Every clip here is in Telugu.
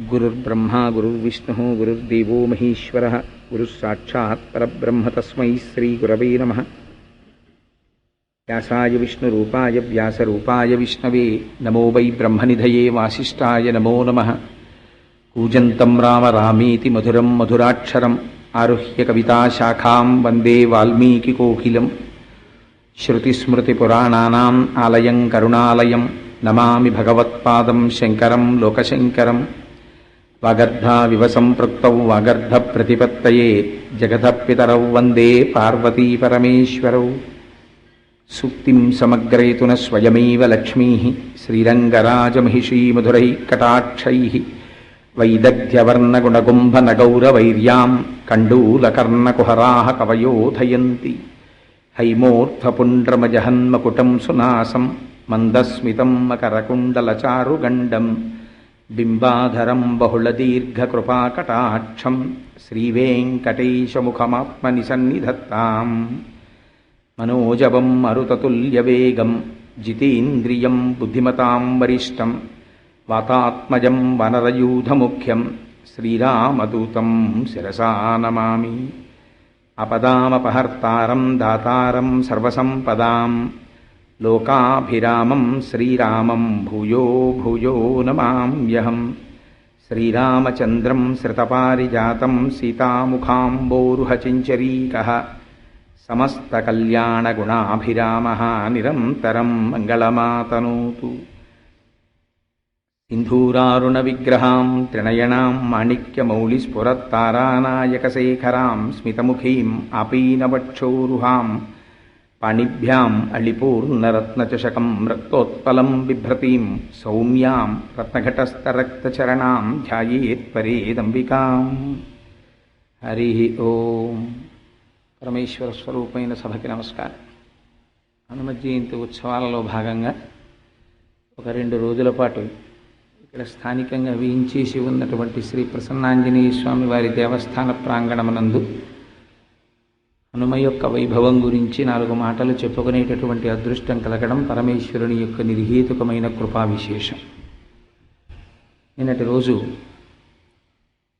గురుర్బ్రహ్మ గురుర్విష్ణు గురుర్దేవో మహేశ్వర. గురుస్సాక్షాత్ పరబ్రహ్మ తస్మై శ్రీగురవే నమ. వ్యాసాయ విష్ణురూపాయ వ్యాసరూపాయ విష్ణవే. నమో వై బ్రహ్మనిధయే వాసిష్టాయ నమో నమ. కూజంతం రామ రామేతి మధురం మధురాక్షరం. ఆరుహ్య కవితాశాఖాం వందే వాల్మీకికోకిలం శృతిస్మృతిపురాణానాम् ఆలయం కరుణాలయం. నమామి భగవత్పాదం శంకరం లోకశంకరం. వాగర్ధావివ సంపృక్తౌ వాగర్ధప్రతిపత్తయే జగదపితరౌ వందే పార్వతీ పరమేశ్వరౌ సూక్తిం సమగ్రయతున స్వయమేవ లక్ష్మీ శ్రీరంగరాజమహిషీ మధురై కటాక్షై వైదగ్ధ్యవర్ణగుణగుంభనగౌరవైర్యాం కండూలకర్ణకుహరా కవయోధయంతి. హైమోర్ధపుండ్రమజహన్మకుటం సునాసం మందస్మితం మకరకుండలచారుగండం. బింబాధరం బహుళదీర్ఘకృపాకటాక్షం శ్రీవేంకటేశముఖమాత్మని సన్నిధత్తాం మనోజవం మరుతతుల్యవేగం జితేంద్రియం బుద్ధిమతాం వరిష్టం వాతాత్మజం వనరయూధముఖ్యం శ్రీరామదూతం శిరసా నమామి అపదామపహర్తారం దాతారం సర్వసంపదాం లోకాభిరామం శ్రీరామం భూయో భూయో నమామ్యహం శ్రీరామచంద్రం శ్రితపారిజాతం సీతాముఖాంబోరుహచించరీకः సమస్తకల్యాణగుణాభిరామः నిరంతరం మంగళమాతనోతు सिन्धूरारुणविग्रहां त्रिणयनां माणिक्यमौलिस्फुरत्तारानायकशेखरां स्मितमुखीम् आपीनवक्षोरुहां పాణిభ్యాం అళిపూర్ణరత్నచషకం రక్తోత్పలం బిభ్రతీం సౌమ్యాం రత్నఘటస్థరక్తచరణాం ధ్యాయేత్పరేదంబికాం హరి ఓం పరమేశ్వర స్వరూపమైన సభకి నమస్కారం। హనుమ జయంతి ఉత్సవాలలో భాగంగా ఒక రెండు రోజుల పాటు ఇక్కడ స్థానికంగా వేయించేసి ఉన్నటువంటి శ్రీ ప్రసన్నాంజనేయ స్వామి వారి దేవస్థాన ప్రాంగణమునందు హనుమ యొక్క వైభవం గురించి నాలుగు మాటలు చెప్పుకునేటటువంటి అదృష్టం కలగడం పరమేశ్వరుని యొక్క నిర్హేతుకమైన కృపా విశేషం నిన్నటి రోజు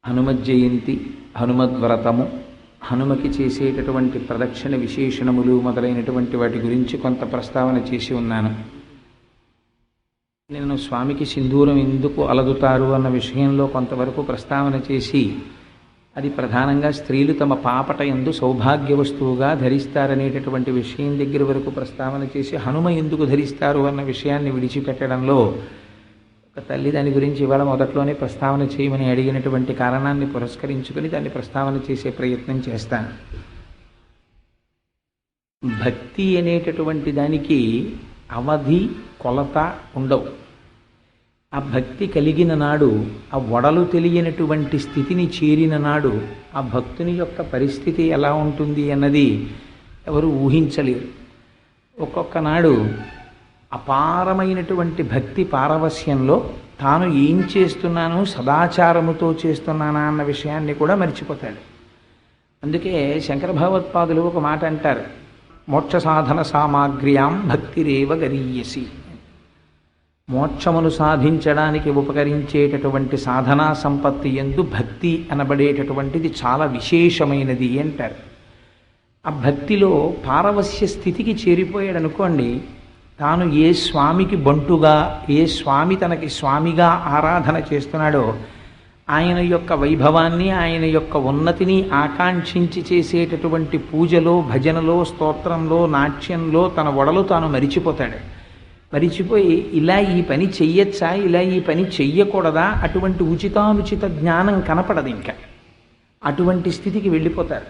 హనుమ జయంతి హనుమద్వ్రతము హనుమకి చేసేటటువంటి ప్రదక్షిణ విశేషణములు మొదలైనటువంటి వాటి గురించి కొంత ప్రస్తావన చేసి ఉన్నాను. నేను స్వామికి సింధూరం ఎందుకు అలదుతారు అన్న విషయంలో కొంతవరకు ప్రస్తావన చేసి అది ప్రధానంగా స్త్రీలు తమ పాపట ఎందు సౌభాగ్య వస్తువుగా ధరిస్తారనేటటువంటి విషయం దగ్గర వరకు ప్రస్తావన చేసి హనుమ ఎందుకు ధరిస్తారు అన్న విషయాన్ని విడిచిపెట్టడంలో ఒక తల్లి దాని గురించి ఇవాళ మొదట్లోనే ప్రస్తావన చేయమని అడిగినటువంటి కారణాన్ని పురస్కరించుకొని దాన్ని ప్రస్తావన చేసే ప్రయత్నం చేస్తాను. భక్తి అనేటటువంటి దానికి అవధి కొలత ఉండవు. ఆ భక్తి కలిగిన నాడు ఆ వడలు తెలియనటువంటి స్థితిని చేరిన నాడు ఆ భక్తుని యొక్క పరిస్థితి ఎలా ఉంటుంది అన్నది ఎవరు ఊహించలేరు. ఒక్కొక్క నాడు అపారమైనటువంటి భక్తి పారవస్యంలో తాను ఏం చేస్తున్నాను సదాచారముతో చేస్తున్నానా అన్న విషయాన్ని కూడా మర్చిపోతాడు. అందుకే శంకర భగవత్పాదులు ఒక మాట అంటారు మోక్ష సాధన సామాగ్ర్యాం భక్తిరేవ గరీయసి. మోక్షమును సాధించడానికి ఉపకరించేటటువంటి సాధనా సంపత్తి ఎందు భక్తి అనబడేటటువంటిది చాలా విశేషమైనది అంటారు. ఆ భక్తిలో పారవస్య స్థితికి చేరిపోయాడు అనుకోండి తాను ఏ స్వామికి బంటుగా ఏ స్వామి తనకి స్వామిగా ఆరాధన చేస్తున్నాడో ఆయన యొక్క వైభవాన్ని ఆయన యొక్క ఉన్నతిని ఆకాంక్షించి చేసేటటువంటి పూజలో భజనలో స్తోత్రంలో నాట్యంలో తన ఒడలు తాను మరిచిపోతాడు. మరిచిపోయి ఇలా ఈ పని చెయ్యొచ్చా? ఇలా ఈ పని చెయ్యకూడదా? అటువంటి ఉచితానుచిత జ్ఞానం కనపడదు ఇంకా. అటువంటి స్థితికి వెళ్ళిపోతారు.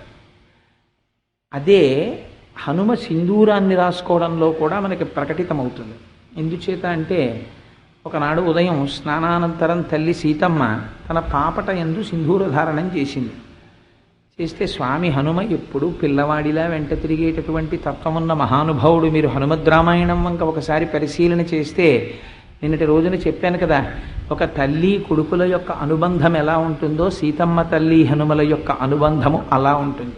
అదే హనుమ సింధూరాన్ని రాసుకోవడంలో కూడా మనకి ప్రకటితమవుతుంది. ఎందుచేత అంటే ఒకనాడు ఉదయం స్నానానంతరం తల్లి సీతమ్మ తన పాపట ఎందు సింధూర ధారణం చేసింది. చేస్తే స్వామి హనుమ ఎప్పుడు పిల్లవాడిలా వెంట తిరిగేటటువంటి తత్వమున్న మహానుభావుడు మీరు హనుమద్ రామాయణం వంక ఒకసారి పరిశీలన చేస్తే నిన్నటి రోజున చెప్పాను కదా ఒక తల్లి కొడుకుల యొక్క అనుబంధం ఎలా ఉంటుందో సీతమ్మ తల్లి హనుమల యొక్క అనుబంధము అలా ఉంటుంది.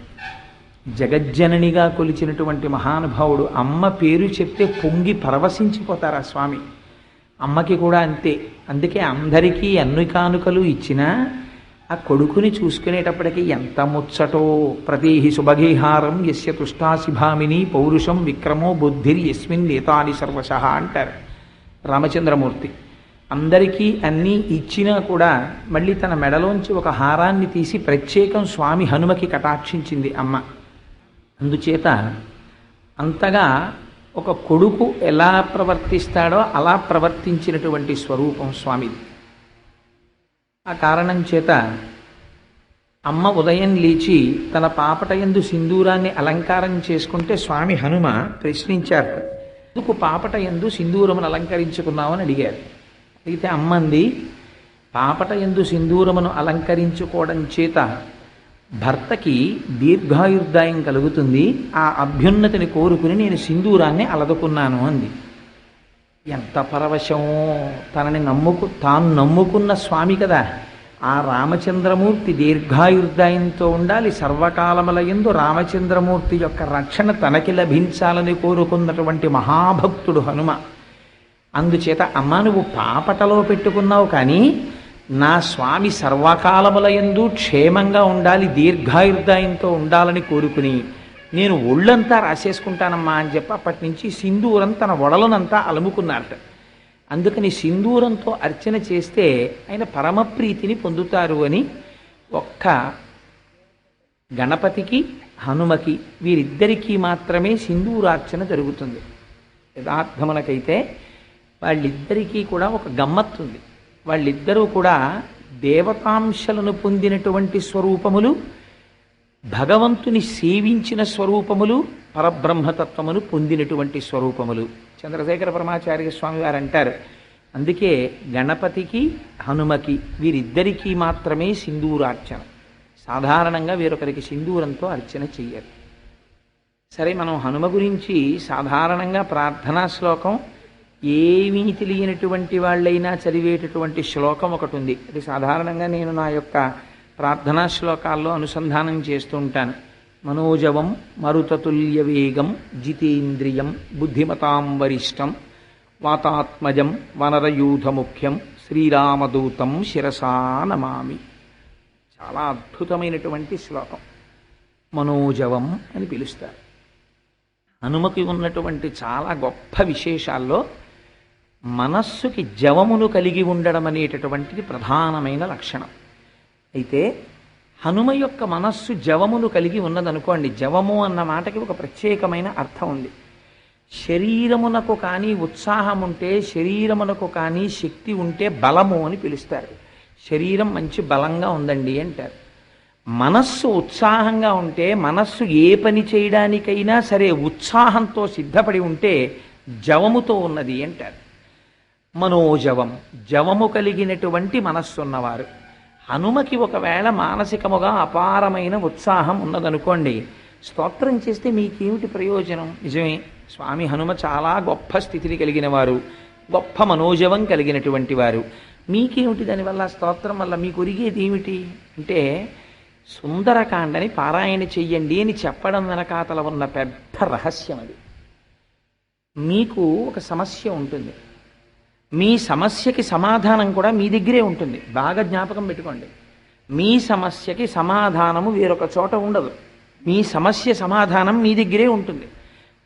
జగజ్జననిగా కొలిచినటువంటి మహానుభావుడు అమ్మ పేరు చెప్తే పొంగి పరవశించిపోతారా స్వామి? అమ్మకి కూడా అంతే. అందుకే అందరికీ అన్ని కానుకలు ఇచ్చినా ఆ కొడుకుని చూసుకునేటప్పటికి ఎంత ముచ్చటో. ప్రతీహి శుభగీహారం యస్య తుష్టాశిభామిని పౌరుషం విక్రమో బుద్ధిర్ యస్మిన్ నేతాని సర్వశ అంటారు రామచంద్రమూర్తి. అందరికీ అన్నీ ఇచ్చినా కూడా మళ్ళీ తన మెడలోంచి ఒక హారాన్ని తీసి ప్రత్యేకం స్వామి హనుమకి కటాక్షించింది అమ్మ. అందుచేత అంతగా ఒక కొడుకు ఎలా ప్రవర్తిస్తాడో అలా ప్రవర్తించినటువంటి స్వరూపం స్వామిది. ఆ కారణం చేత అమ్మ ఉదయం లేచి తన పాపటయందు సింధూరాన్ని అలంకారం చేసుకుంటే స్వామి హనుమ ప్రశ్నించారు. ఎందుకు పాపటయందు సింధూరమును అలంకరించుకున్నామని అడిగారు. అడిగితే అమ్మ అంది పాపటయందు సింధూరమును అలంకరించుకోవడం చేత భర్తకి దీర్ఘాయుర్దాయం కలుగుతుంది. ఆ అభ్యున్నతిని కోరుకుని నేను సింధూరాన్ని అలదుకున్నాను అంది. ఎంత పరవశమో తనని నమ్ముకు తాను నమ్ముకున్న స్వామి కదా. ఆ రామచంద్రమూర్తి దీర్ఘాయుర్దాయంతో ఉండాలి. సర్వకాలముల ఎందు రామచంద్రమూర్తి యొక్క రక్షణ తనకి లభించాలని కోరుకున్నటువంటి మహాభక్తుడు హనుమ. అందుచేత అమ్మ నువ్వు పాపటలో పెట్టుకున్నావు కానీ నా స్వామి సర్వకాలముల ఎందు క్షేమంగా ఉండాలి దీర్ఘాయుర్దాయంతో ఉండాలని కోరుకుని నేను ఒళ్ళంతా రాసేసుకుంటానమ్మా అని చెప్పి అప్పటి నుంచి సింధూరం తన వడలనంతా అలుముకున్నారట. అందుకని సింధూరంతో అర్చన చేస్తే ఆయన పరమప్రీతిని పొందుతారు అని ఒక్క గణపతికి హనుమకి వీరిద్దరికీ మాత్రమే సింధూరార్చన జరుగుతుంది. యథార్థములకైతే వాళ్ళిద్దరికీ కూడా ఒక గమ్మత్తుంది. వాళ్ళిద్దరూ కూడా దేవతాంశలను పొందినటువంటి స్వరూపములు భగవంతుని సేవించిన స్వరూపములు పరబ్రహ్మతత్వమును పొందినటువంటి స్వరూపములు. చంద్రశేఖర పరమాచార్య స్వామి వారు అంటారు అందుకే గణపతికి హనుమకి వీరిద్దరికీ మాత్రమే సింధూరార్చన సాధారణంగా వేరొకరికి సింధూరంతో అర్చన చెయ్యరు. సరే మనం హనుమ గురించి సాధారణంగా ప్రార్థనా శ్లోకం ఏమీ తెలియనటువంటి వాళ్ళైనా చదివేటటువంటి శ్లోకం ఒకటి ఉంది. అది సాధారణంగా నేను నా యొక్క ప్రార్థనా శ్లోకాల్లో అనుసంధానం చేస్తూ ఉంటాను. మనోజవం మరుతతుల్య వేగం జితేంద్రియం బుద్ధిమతాం వరిష్టం వాతాత్మజం వనరయూధముఖ్యం శ్రీరామదూతం శిరసా నమామి. చాలా అద్భుతమైనటువంటి శ్లోకం. మనోజవం అని పిలుస్తారు. హనుమకి ఉన్నటువంటి చాలా గొప్ప విశేషాల్లో మనస్సుకి జవమును కలిగి ఉండడం అనేటటువంటిది ప్రధానమైన లక్షణం. అయితే హనుమ యొక్క మనస్సు జవమును కలిగి ఉన్నదనుకోండి జవము అన్న మాటకి ఒక ప్రత్యేకమైన అర్థం ఉంది. శరీరమునకు కానీ ఉత్సాహం ఉంటే శరీరమునకు కానీ శక్తి ఉంటే బలము అని పిలుస్తారు. శరీరం మంచి బలంగా ఉందండి అంటారు. మనస్సు ఉత్సాహంగా ఉంటే మనస్సు ఏ పని చేయడానికైనా సరే ఉత్సాహంతో సిద్ధపడి ఉంటే జవముతో ఉన్నది అంటారు. మనోజవం జవము కలిగినటువంటి మనస్సు ఉన్నవారు హనుమకి ఒకవేళ మానసికముగా అపారమైన ఉత్సాహం ఉన్నదనుకోండి స్తోత్రం చేస్తే మీకేమిటి ప్రయోజనం? నిజమే స్వామి హనుమ చాలా గొప్ప స్థితిని కలిగిన వారు గొప్ప మనోజవం కలిగినటువంటి వారు. మీకేమిటి దానివల్ల స్తోత్రం వల్ల? మీకు ఒరిగేది ఏమిటి అంటే సుందరకాండని పారాయణ చెయ్యండి అని చెప్పడం వెనకాతల ఉన్న పెద్ద రహస్యం అది మీకు ఒక సమస్య ఉంటుంది. మీ సమస్యకి సమాధానం కూడా మీ దగ్గరే ఉంటుంది. బాగా జ్ఞాపకం పెట్టుకోండి. మీ సమస్యకి సమాధానము వేరొక చోట ఉండదు. మీ సమస్య సమాధానం మీ దగ్గరే ఉంటుంది.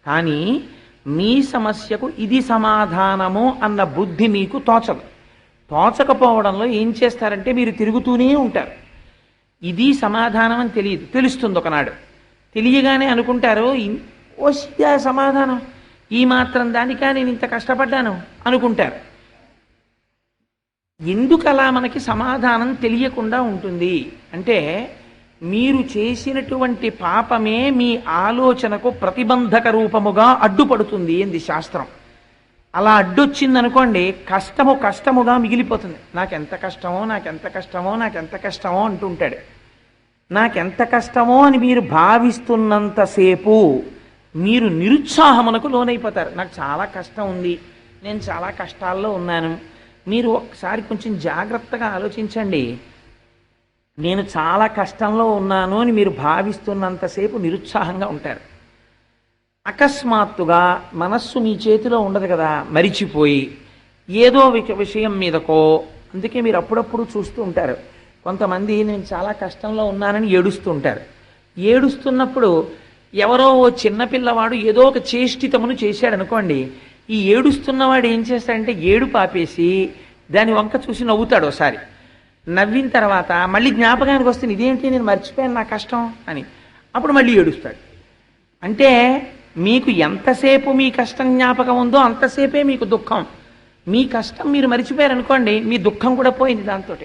కానీ మీ సమస్యకు ఇది సమాధానము అన్న బుద్ధి మీకు తోచదు. తోచకపోవడంలో ఏం చేస్తారంటే మీరు తిరుగుతూనే ఉంటారు. ఇది సమాధానం అని తెలియదు. తెలుస్తుంది ఒకనాడు. తెలియగానే అనుకుంటారు ఓ సమాధానం. ఈ మాత్రం దానికా నేను ఇంత కష్టపడ్డాను అనుకుంటారు. ఎందుకు అలా మనకి సమాధానం తెలియకుండా ఉంటుంది? అంటే మీరు చేసినటువంటి పాపమే మీ ఆలోచనకు ప్రతిబంధక రూపముగా అడ్డుపడుతుంది ఏంది శాస్త్రం. అలా అడ్డొచ్చిందనుకోండి కష్టము కష్టముగా మిగిలిపోతుంది. నాకెంత కష్టమో నాకెంత కష్టమో నాకెంత కష్టమో అంటుంటాడు. నాకెంత కష్టమో అని మీరు భావిస్తున్నంతసేపు మీరు నిరుత్సాహమునకు లోనైపోతారు. నాకు చాలా కష్టం ఉంది. నేను చాలా కష్టాల్లో ఉన్నాను. మీరు ఒకసారి కొంచెం జాగ్రత్తగా ఆలోచించండి. నేను చాలా కష్టంలో ఉన్నాను అని మీరు భావిస్తున్నంతసేపు నిరుత్సాహంగా ఉంటారు. అకస్మాత్తుగా మనస్సు మీ చేతిలో ఉండదు కదా మరిచిపోయి ఏదో విషయం మీదకో అందుకే మీరు అప్పుడప్పుడు చూస్తూ ఉంటారు. కొంతమంది నేను చాలా కష్టంలో ఉన్నానని ఏడుస్తూ ఉంటారు. ఏడుస్తున్నప్పుడు ఎవరో ఓ చిన్నపిల్లవాడు ఏదో ఒక చేష్టితమును చేశాడనుకోండి ఈ ఏడుస్తున్నవాడు ఏం చేస్తాడంటే ఏడు పాపేసి దాని వంక చూసి నవ్వుతాడు ఒకసారి. నవ్విన తర్వాత మళ్ళీ జ్ఞాపకానికి వస్తుంది ఇదేంటి నేను మర్చిపోయాను నా కష్టం అని. అప్పుడు మళ్ళీ ఏడుస్తాడు. అంటే మీకు ఎంతసేపు మీ కష్టం జ్ఞాపకం ఉందో అంతసేపే మీకు దుఃఖం. మీ కష్టం మీరు మరిచిపోయారనుకోండి మీ దుఃఖం కూడా పోయింది దాంతో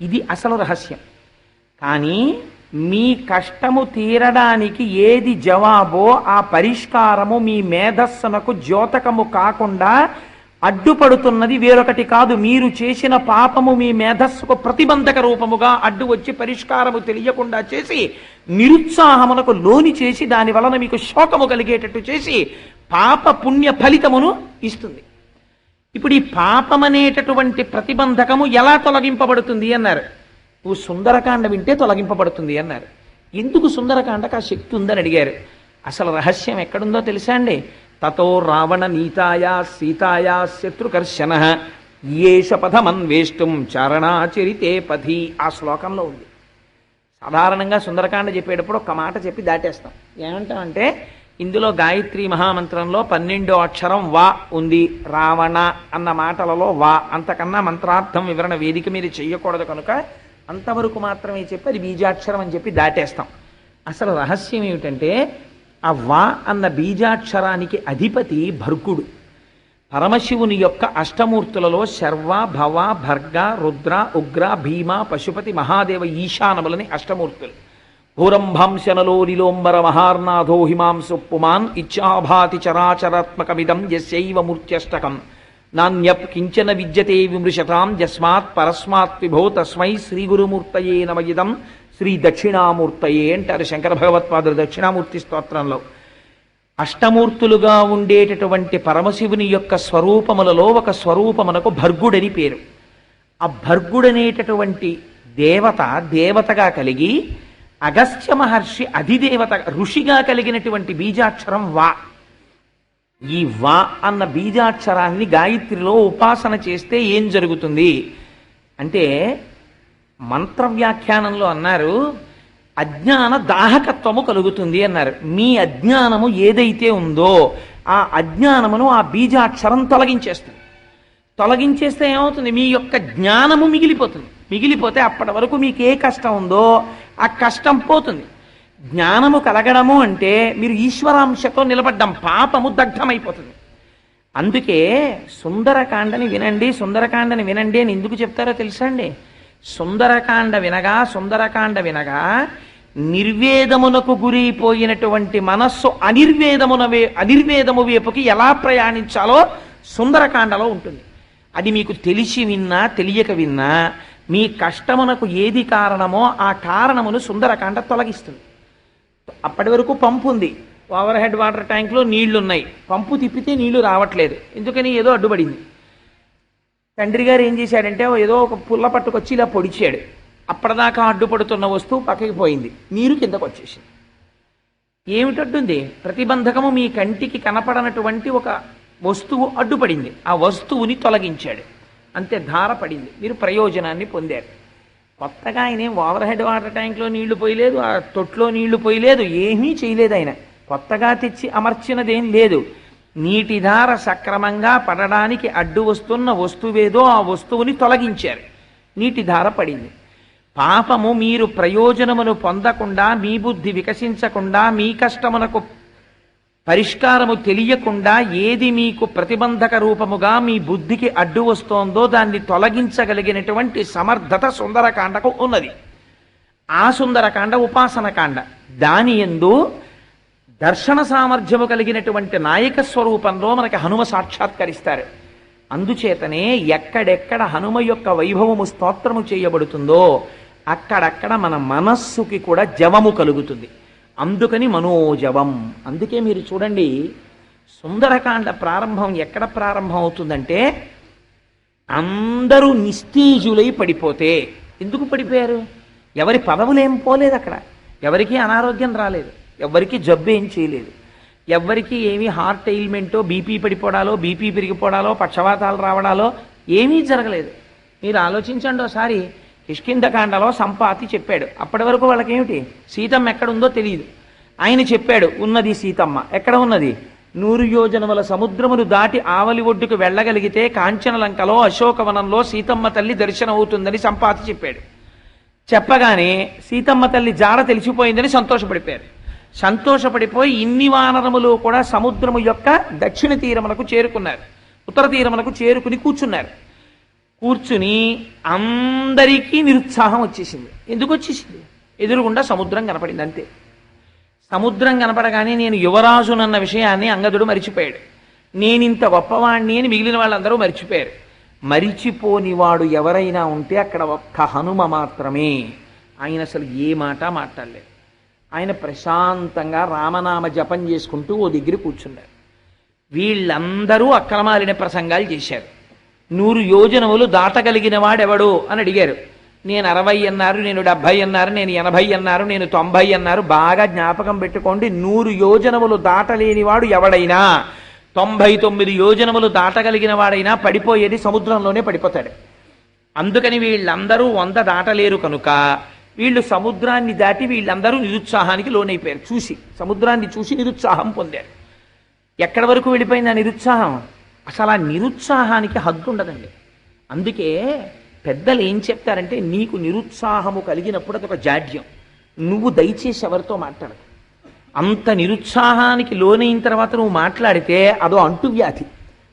ఇది అసలు రహస్యం. కానీ మీ కష్టము తీరడానికి ఏది జవాబో ఆ పరిష్కారము మీ మేధస్సునకు ద్యోతకము కాకుండా అడ్డుపడుతున్నది వేరొకటి కాదు. మీరు చేసిన పాపము మీ మేధస్సుకు ప్రతిబంధక రూపముగా అడ్డు వచ్చి పరిష్కారము తెలియకుండా చేసి నిరుత్సాహమునకు లోని చేసి దాని వలన మీకు శోకము కలిగేటట్టు చేసి పాప పుణ్య ఫలితమును ఇస్తుంది. ఇప్పుడు ఈ పాపమనేటటువంటి ప్రతిబంధకము ఎలా తొలగింపబడుతుంది అన్నారు. నువ్వు సుందరకాండ వింటే తొలగింపబడుతుంది అన్నారు. ఎందుకు సుందరకాండకు ఆ శక్తి ఉందని అడిగారు. అసలు రహస్యం ఎక్కడుందో తెలుసా అండి? తతో రావణ నీతాయా సీతాయా శత్రుకర్షణ ఏష పథమన్వేష్టం చరణాచరితే పథి ఆ శ్లోకంలో ఉంది. సాధారణంగా సుందరకాండ చెప్పేటప్పుడు ఒక మాట చెప్పి దాటేస్తాం. ఏమంటామంటే ఇందులో గాయత్రి మహామంత్రంలో పన్నెండో అక్షరం వా ఉంది రావణ అన్న మాటలలో వా అంతకన్నా మంత్రార్థం వివరణ వేదిక మీద చేయకూడదు కనుక అంతవరకు మాత్రమే చెప్పి అది బీజాక్షరం అని చెప్పి దాటేస్తాం. అసలు రహస్యం ఏమిటంటే ఆ వా అన్న బీజాక్షరానికి అధిపతి భర్గుడు. పరమశివుని యొక్క అష్టమూర్తులలో శర్వ భవ భర్గ రుద్ర ఉగ్ర భీమ పశుపతి మహాదేవ ఈశానములని అష్టమూర్తులు. భూరంభంశనలో నిలోంబర మహార్నాథో హిమాంసు పుమాన్ ఇచ్చాభాతి చరాచరాత్మకమిదం యస్యైవ మూర్త్యష్టకం. నాణ్యప్ కించన విద్యతే విమృశతాం జస్మాత్ పరస్మాత్ విభో తస్మై శ్రీ గురుమూర్తయే నమయిదం శ్రీ దక్షిణామూర్తయే అంటారు శంకర భగవత్పాదులు దక్షిణామూర్తి స్తోత్రంలో. అష్టమూర్తులుగా ఉండేటటువంటి పరమశివుని యొక్క స్వరూపములలో ఒక స్వరూపమునకు భర్గుడని పేరు. ఆ భర్గుడనేటటువంటి దేవత దేవతగా కలిగి అగస్త్య మహర్షి అధిదేవత ఋషిగా కలిగినటువంటి బీజాక్షరం వా. ఈ వా అన్న బీజాక్షరాన్ని గాయత్రిలో ఉపాసన చేస్తే ఏం జరుగుతుంది? అంటే మంత్ర వ్యాఖ్యానంలో అన్నారు అజ్ఞాన దాహకత్వము కలుగుతుంది అన్నారు. మీ అజ్ఞానము ఏదైతే ఉందో ఆ అజ్ఞానమును ఆ బీజాక్షరం తొలగించేస్తుంది. తొలగించేస్తే ఏమవుతుంది? మీ యొక్క జ్ఞానము మిగిలిపోతుంది. మిగిలిపోతే అప్పటి వరకు మీకు ఏ కష్టం ఉందో ఆ కష్టం పోతుంది. జ్ఞానము కలగడము అంటే మీరు ఈశ్వరాంశతో నిలబడ్డం పాపము దగ్ధమైపోతుంది. అందుకే సుందరకాండని వినండి సుందరకాండని వినండి అని ఎందుకు చెప్తారో తెలుసా అండి? సుందరకాండ వినగా సుందరకాండ వినగా నిర్వేదమునకు గురైపోయినటువంటి మనస్సు అనిర్వేదమున వే అనిర్వేదము వైపుకి ఎలా ప్రయాణించాలో సుందరకాండలో ఉంటుంది. అది మీకు తెలిసి విన్నా తెలియక విన్నా మీ కష్టమునకు ఏది కారణమో ఆ కారణమును సుందరకాండ తొలగిస్తుంది. అప్పటి వరకు పంపు ఉంది. ఓవర్ హెడ్ వాటర్ ట్యాంక్లో నీళ్ళు ఉన్నాయి పంపు తిప్పితే నీళ్ళు రావట్లేదు. ఎందుకని ఏదో అడ్డుపడింది. తండ్రి గారు ఏం చేశాడంటే ఏదో ఒక పుల్ల పట్టుకొచ్చి ఇలా పొడిచాడు. అప్పటిదాకా అడ్డుపడుతున్న వస్తువు పక్కకి పోయింది. నీరు కిందకు వచ్చేసింది. ఏమిటడ్డుంది? ప్రతిబంధకము మీ కంటికి కనపడనటువంటి ఒక వస్తువు అడ్డుపడింది. ఆ వస్తువుని తొలగించాడు. అంతే ధార పడింది. మీరు ప్రయోజనాన్ని పొందారు. కొత్తగా ఆయన ఏం ఓవర్ హెడ్ వాటర్ ట్యాంక్లో నీళ్ళు పోయలేదు ఆ తొట్లో నీళ్ళు పోయలేదు ఏమీ చేయలేదు ఆయన. కొత్తగా తెచ్చి అమర్చినదేం లేదు. నీటిధార సక్రమంగా పడడానికి అడ్డు వస్తున్న వస్తువేదో ఆ వస్తువుని తొలగించారు. నీటిధార పడింది. పాపము మీరు ప్రయోజనమును పొందకుండా మీ బుద్ధి వికసించకుండా మీ కష్టమునకు పరిష్కారము తెలియకుండా ఏది మీకు ప్రతిబంధక రూపముగా మీ బుద్ధికి అడ్డు వస్తోందో దాన్ని తొలగించగలిగినటువంటి సమర్థత సుందరకాండకు ఉన్నది. ఆ సుందరకాండ ఉపాసనకాండ దాని ఎందు దర్శన సామర్థ్యము కలిగినటువంటి నాయక స్వరూపంలో మనకి హనుమ సాక్షాత్కరిస్తారు. అందుచేతనే ఎక్కడెక్కడ హనుమ యొక్క వైభవము స్తోత్రము చేయబడుతుందో అక్కడక్కడ మన మనస్సుకి కూడా జవము కలుగుతుంది. అందుకని మనోజవం. అందుకే మీరు చూడండి సుందరకాండ ప్రారంభం ఎక్కడ ప్రారంభం అవుతుందంటే అందరూ నిస్తీజులై పడిపోతే. ఎందుకు పడిపోయారు? ఎవరి పదవులేం పోలేదు అక్కడ ఎవరికీ అనారోగ్యం రాలేదు. ఎవరికి జబ్బు ఏం చేయలేదు. ఎవరికి ఏమీ హార్ట్ ఎయిల్మెంటో బీపీ పడిపోవడాలో బీపీ పెరిగిపోవడాలో పక్షవాతాలు రావడాలో ఏమీ జరగలేదు. మీరు ఆలోచించండి ఒకసారి కిష్కిందకాండలో సంపాతి చెప్పాడు. అప్పటి వరకు వాళ్ళకేమిటి? సీతమ్మ ఎక్కడుందో తెలియదు. ఆయన చెప్పాడు ఉన్నది సీతమ్మ. ఎక్కడ ఉన్నది? నూరు యోజనముల సముద్రమును దాటి ఆవలి ఒడ్డుకు వెళ్ళగలిగితే కాంచనలంకలో అశోకవనంలో సీతమ్మ తల్లి దర్శనం అవుతుందని సంపాతి చెప్పాడు. చెప్పగానే సీతమ్మ తల్లి జాడ తెలిసిపోయిందని సంతోషపడిపోయారు. సంతోషపడిపోయి ఇన్ని వానరములు కూడా సముద్రము యొక్క దక్షిణ తీరములకు చేరుకున్నారు. ఉత్తర తీరములకు చేరుకుని కూర్చున్నారు. కూర్చుని అందరికీ నిరుత్సాహం వచ్చేసింది. ఎందుకు వచ్చేసింది? ఎదురుగుండా సముద్రం కనపడింది అంతే. సముద్రం కనపడగానే నేను యువరాజునన్న విషయాన్ని అంగదుడు మరిచిపోయాడు. ఇంత గొప్పవాణ్ణి అని మిగిలిన వాళ్ళందరూ మరిచిపోయారు. మరిచిపోని వాడు ఎవరైనా ఉంటే అక్కడ ఒక్క హనుమ మాత్రమే. ఆయన అసలు ఏ మాట మాట్లాడలేదు. ఆయన ప్రశాంతంగా రామనామ జపం చేసుకుంటూ ఓ దగ్గర కూర్చున్నారు. వీళ్ళందరూ అక్రమాలిన ప్రసంగాలు చేశారు. నూరు యోజనములు దాటగలిగిన వాడెవడు అని అడిగారు. నేను అరవై అన్నారు నేను డెబ్భై అన్నారు నేను ఎనభై అన్నారు నేను తొంభై అన్నారు బాగా జ్ఞాపకం పెట్టుకోండి నూరు యోజనములు దాటలేని వాడు ఎవడైనా? తొంభై తొమ్మిది యోజనములు దాటగలిగిన వాడైనా పడిపోయేది సముద్రంలోనే పడిపోతాడు. అందుకని వీళ్ళందరూ వంద దాటలేరు కనుక వీళ్ళు సముద్రాన్ని దాటి వీళ్ళందరూ నిరుత్సాహానికి లోనైపోయారు. చూసి సముద్రాన్ని చూసి నిరుత్సాహం పొందారు. ఎక్కడి వరకు వెళ్ళిపోయింది ఆ నిరుత్సాహం? అసలు ఆ నిరుత్సాహానికి హద్దు ఉండదండి. అందుకే పెద్దలు ఏం చెప్తారంటే నీకు నిరుత్సాహము కలిగినప్పుడు అదొక జాడ్యం. నువ్వు దయచేసి ఎవరితో మాట్లాడదు అంత నిరుత్సాహానికి లోనైన తర్వాత నువ్వు మాట్లాడితే అదో అంటువ్యాధి.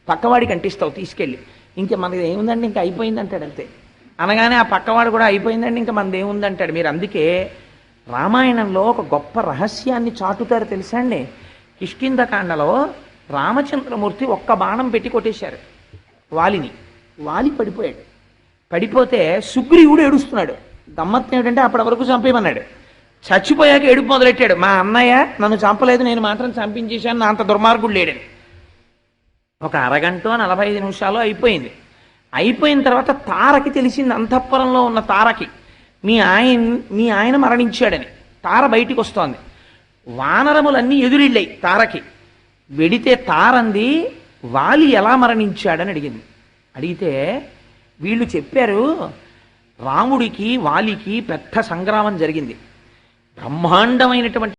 పక్కవాడికి అంటిస్తావు తీసుకెళ్ళి. ఇంకా మనది ఏముందండి ఇంకా అయిపోయింది అంటాడు అంతే. అనగానే ఆ పక్కవాడు కూడా అయిపోయిందండి ఇంకా మనది ఏముంది అంటాడు మీరు అందుకే రామాయణంలో ఒక గొప్ప రహస్యాన్ని చాటుతారు తెలుసా అండి? కిష్కిందకాండలో రామచంద్రమూర్తి ఒక్క బాణం పెట్టి కొట్టేశారు. వాలిని. వాలి పడిపోయాడు. పడిపోతే సుగ్రీవుడు ఏడుస్తున్నాడు. గమ్మత్తు ఏమిటంటే అప్పటి వరకు చంపేయమన్నాడు. చచ్చిపోయాక ఏడుపు మొదలెట్టాడు. మా అన్నయ్య నన్ను చంపలేదు నేను మాత్రం చంపించేశాను నా అంత దుర్మార్గుడు లేడని. ఒక అరగంట నలభై ఐదు నిమిషాలు అయిపోయింది. అయిపోయిన తర్వాత తారకి తెలిసింది అంతఃపురంలో ఉన్న తారకి మీ ఆయన మీ ఆయన మరణించాడని. తార బయటికి వస్తోంది. వానరములన్నీ ఎదురిళ్ళాయి తారకి. వెడితే తారంది వాలి ఎలా మరణించాడని అడిగింది. అడిగితే వీళ్ళు చెప్పారు రాముడికి వాలికి పెద్ద సంగ్రామం జరిగింది. బ్రహ్మాండమైనటువంటి